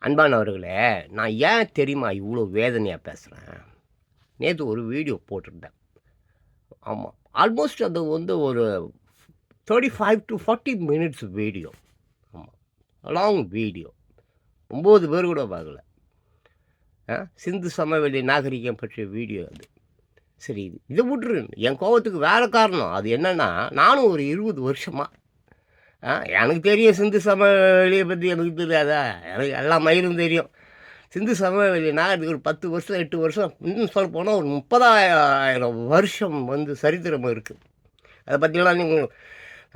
அன்பானவர்களே நான் ஏன் தெரியுமா இவ்வளோ வேதனையாக பேசுகிறேன் நேற்று ஒரு வீடியோ போட்டிருந்தேன். ஆமாம் ஆல்மோஸ்ட் அது வந்து ஒரு thirty five to forty minutes video. ஆமாம் லாங் வீடியோ. ஒம்பது பேர் கூட பார்க்கல. ஆ, சிந்து சமவெளி நாகரிகம் பற்றிய வீடியோ அது. சரி இது இதை விட்டுரு. என் கோவத்துக்கு வேறு காரணம். அது என்னென்னா நானும் ஒரு இருபது வருஷமாக எனக்கு தெரியும் சிந்து சமவெளியை பற்றி எனக்கு தெரியாதா? எனக்கு எல்லா மயிலும் தெரியும். சிந்து சமவெளி நாகரிகம் ஒரு பத்து வருஷம் எட்டு வருஷம் இன்னும் சொல்ல போனால் ஒரு முப்பதாயிரம் வருஷம் வந்து சரித்திரம் இருக்குது அதை பற்றிலாம் நீங்கள்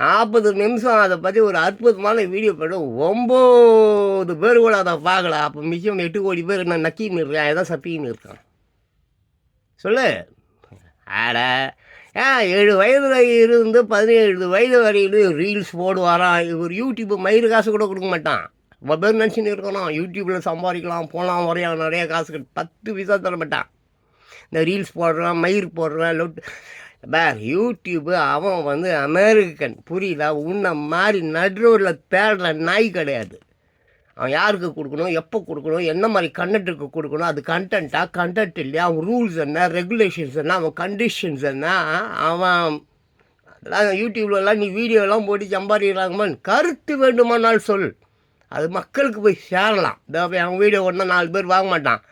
நாற்பது நிமிஷம் அதை பற்றி ஒரு அற்புதமான வீடியோ போட்டு ஒம்பது பேர் கூட அதை பார்க்கல. அப்போ மிச்சம் எட்டு கோடி பேர் என்ன நக்கின்னு இருக்கான் எதாவது சப்பின்னு இருக்கான் சொல்லு. ஆட ஏழு வயதில் இருந்து பதினேழு வயது வரையிலும் ரீல்ஸ் போடுவாராம் இவர் யூடியூப் மயிறு காசு கூட கொடுக்க மாட்டான். ரொம்ப பேர் நினச்சின்னு இருக்கணும். யூடியூப்பில் சம்பாதிக்கலாம் போகலாம் வரையா நிறைய காசு பத்து பைசா தர மாட்டான். இந்த ரீல்ஸ் போடுறான் மயிர் போடுறான் லொட் பேர் யூடியூப்பு அவன் வந்து அமெரிக்கன் புரியுதா? உன்னை மாதிரி நடுவில் தேடுற நாய் கிடையாது. அவன் யாருக்கு கொடுக்கணும்? எப்போ கொடுக்கணும்? என்ன மாதிரி கண்டென்ட்டுக்கு கொடுக்கணும்? அது கண்டென்ட்டாக கண்டென்ட் இல்லையா? அவன் ரூல்ஸ் என்ன? ரெகுலேஷன்ஸ் என்ன? அவன் கண்டிஷன்ஸ் என்ன? அவன் அதெல்லாம் யூடியூப்லலாம் நீ வீடியோலாம் போட்டு சம்பாதிக்கிறாங்கம்மான் கருத்து வேண்டுமானால் சொல். அது மக்களுக்கு போய் சேரலாம். இந்த அவன் வீடியோ ஒன்றா நாலு பேர் வாங்க மாட்டான்.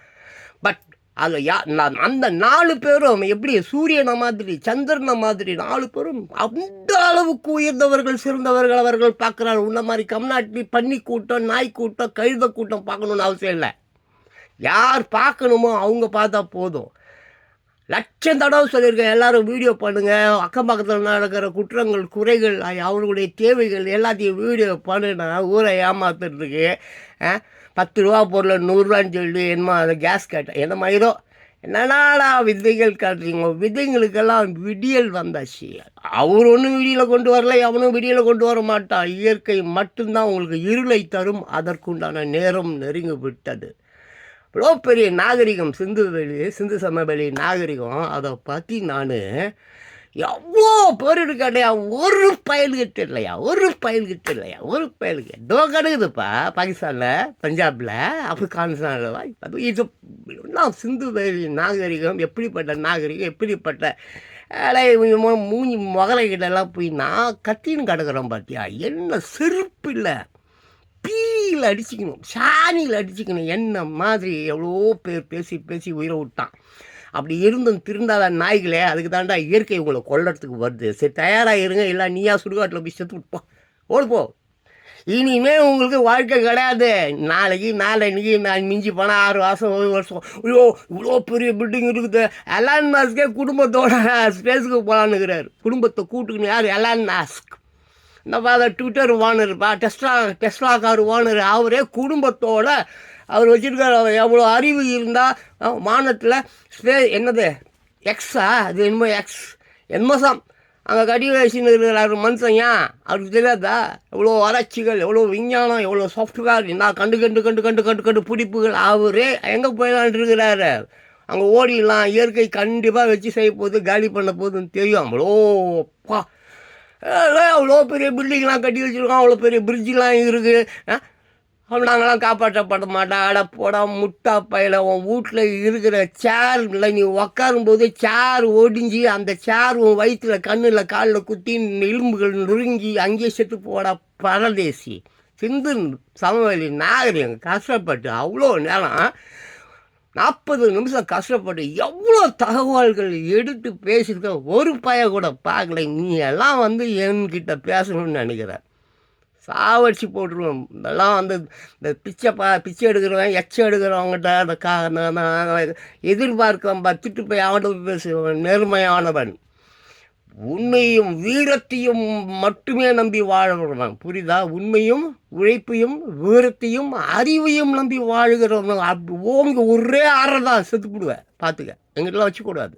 அது அதில் யா நான் அந்த நாலு பேரும் எப்படி சூரியனை மாதிரி சந்திரனை மாதிரி நாலு பேரும் அந்த அளவுக்கு உயர்ந்தவர்கள் சிறந்தவர்கள் அவர்கள் பார்க்குறாரு. உன்ன மாதிரி கம்நாட்டி பன்னி கூட்டம் நாய் கூட்டம் கழுத கூட்டம் பார்க்கணுன்னு அவசியம் இல்லை. யார் பார்க்கணுமோ அவங்க பார்த்தா போதும். லட்சம் தடவை சொல்லியிருக்கேன். எல்லாரும் வீடியோ பண்ணுங்கள் அக்கம் பக்கத்தில் நடக்கிற குற்றங்கள் குறைகள் அவர்களுடைய தேவைகள் எல்லாத்தையும் வீடியோ பண்ணுனா ஊரை ஏமாத்துறதுக்கு பத்து ரூபா பொருளை நூறுரூவான்னு சொல்லி என்னமோ அதை கேஸ் கேட்டேன். என்ன மயிரோ என்னடாடா விதைகள் காட்டுறீங்க? விதைங்களுக்கெல்லாம் விடியல் வந்தாச்சு. அவர் ஒன்றும் விடியலை கொண்டு வரல அவனும் விடியலை கொண்டு வர மாட்டான். இயற்கை மட்டும்தான் உங்களுக்கு இருளை தரும். அதற்குண்டான நேரம் நெருங்கி விட்டது. இவ்வளோ பெரிய நாகரிகம் சிந்து வெளி சிந்து சமவெளி நாகரிகம். அதை பற்றி நான் எவ்வளோ பேர் கிடையா ஒரு பயல்கிட்ட இல்லையா? ஒரு பயல்கிட்ட இல்லையா? ஒரு பயலுக்கு ஏதோ கிடக்குதுப்பா பாகிஸ்தானில் பஞ்சாபில் ஆப்கானிஸ்தானில் அது இது நான் சிந்து வேலி நாகரிகம் எப்படிப்பட்ட நாகரிகம் எப்படிப்பட்ட மூஞ்சி முகலைகிட்டெல்லாம் போய் நான் கத்தின்னு கிடக்குறோம் பார்த்தியா என்ன செருப்பு இல்லை. பீயில் அடிச்சுக்கணும். சாணியில் அடிச்சுக்கணும். என்ன மாதிரி எவ்வளோ பேர் பேசி பேசி உயிரை விட்டான். அப்படி இருந்தும் திருந்தாத நாய்களே அதுக்கு தாண்டா இயற்கை உங்களை கொல்றதுக்கு வருது. சரி தயாராக இருங்க. இல்லை நீயா சுடுகாட்டில் போய் செத்து விட்டுப்போம் போ. ஓடு போ. இனிமே உங்களுக்கு வாழ்க்கை கிடையாது. நாளைக்கு நாளைக்கு நான் மிஞ்சி போனால் ஆறு மாதம் ஒரு வருஷம். ஐயோ இவ்வளோ பெரிய பில்டிங் இருக்குது. எலான் மாஸ்கே குடும்பத்தோட ஸ்பேஸுக்கு போகலான்னுக்கிறார் குடும்பத்தை கூட்டுக்குன்னு யார்? எலான் மாஸ்க் இந்த பாத ட்விட்டர் ஓனருப்பா டெஸ்லா டெஸ்லா கார் ஓனர் அவரே குடும்பத்தோட அவர் வச்சுருக்காரு. அவர் எவ்வளோ அறிவு இருந்தால் வானத்தில் ஸ்பே என்னது? எக்ஸா அது என்னமோ எக்ஸ் என்மசம் அங்கே கடி வச்சுன்னு இருக்கிறாரு மனுஷன் ஏன் அவருக்கு தெரியாதா? எவ்வளோ ஆராய்ச்சிகள் எவ்வளோ விஞ்ஞானம் எவ்வளோ சாஃப்ட்வேர் என்ன கண்டு கண்டு கண்டு கண்டு கண்டு கண்டு பிடிப்புகள். அவரே எங்கே போயிடலான் இருக்கிறாரு? அங்கே ஓடிடலாம். இயற்கை கண்டிப்பாக வச்சு செய்ய போகுது காலி பண்ண போகுதுன்னு தெரியும். அவ்வளோப்பா அவ்வளோ பெரிய பில்டிங்லாம் கட்டி வச்சுருக்கோம் அவ்வளோ பெரிய பிரிட்ஜெலாம் இருக்குது நாங்களாம் காப்பாற்றப்பட மாட்டான் அட போடா முட்டா பையில உன் வீட்டில் இருக்கிற சேர் இல்லை நீ உக்காரும்போது சேர் ஒடிஞ்சு அந்த சேர் உன் வயிற்றுல கண்ணில் காலில் குத்தி எலும்புகள் நொறுங்கி அங்கேயே செத்து போடா பரதேசி. சிந்து சமவெளி நாகரிகம் கஷ்டப்பட்டு அவ்வளோ நேரம் நாற்பது நிமிஷம் கஷ்டப்பட்டு எவ்வளோ தகவல்கள் எடுத்து பேசியிருக்க ஒரு பய கூட பார்க்கல. நீ எல்லாம் வந்து என்கிட்ட பேசணும்னு நினைக்கிறேன் சாவடிச்சு போட்டுருவோம். இதெல்லாம் வந்து இந்த பிச்சை பா பிச்சை எடுக்கிறவன் எச்சம் எடுக்கிறவங்ககிட்ட அந்த கா அந்த- பத்துட்டு போய் அவன்கிட்ட பேசுவன். நேர்மையானவன். உண்மையும் வீரத்தையும் மட்டுமே நம்பி வாழ்கிறவன். புரியுதா? உண்மையும் உழைப்பையும் வீரத்தையும் அறிவையும் நம்பி வாழ்கிறவன். அப்படி ஓங்க ஒரே அறை தான் பார்த்துக்க. எங்கிட்டலாம் வச்சுக்கூடாது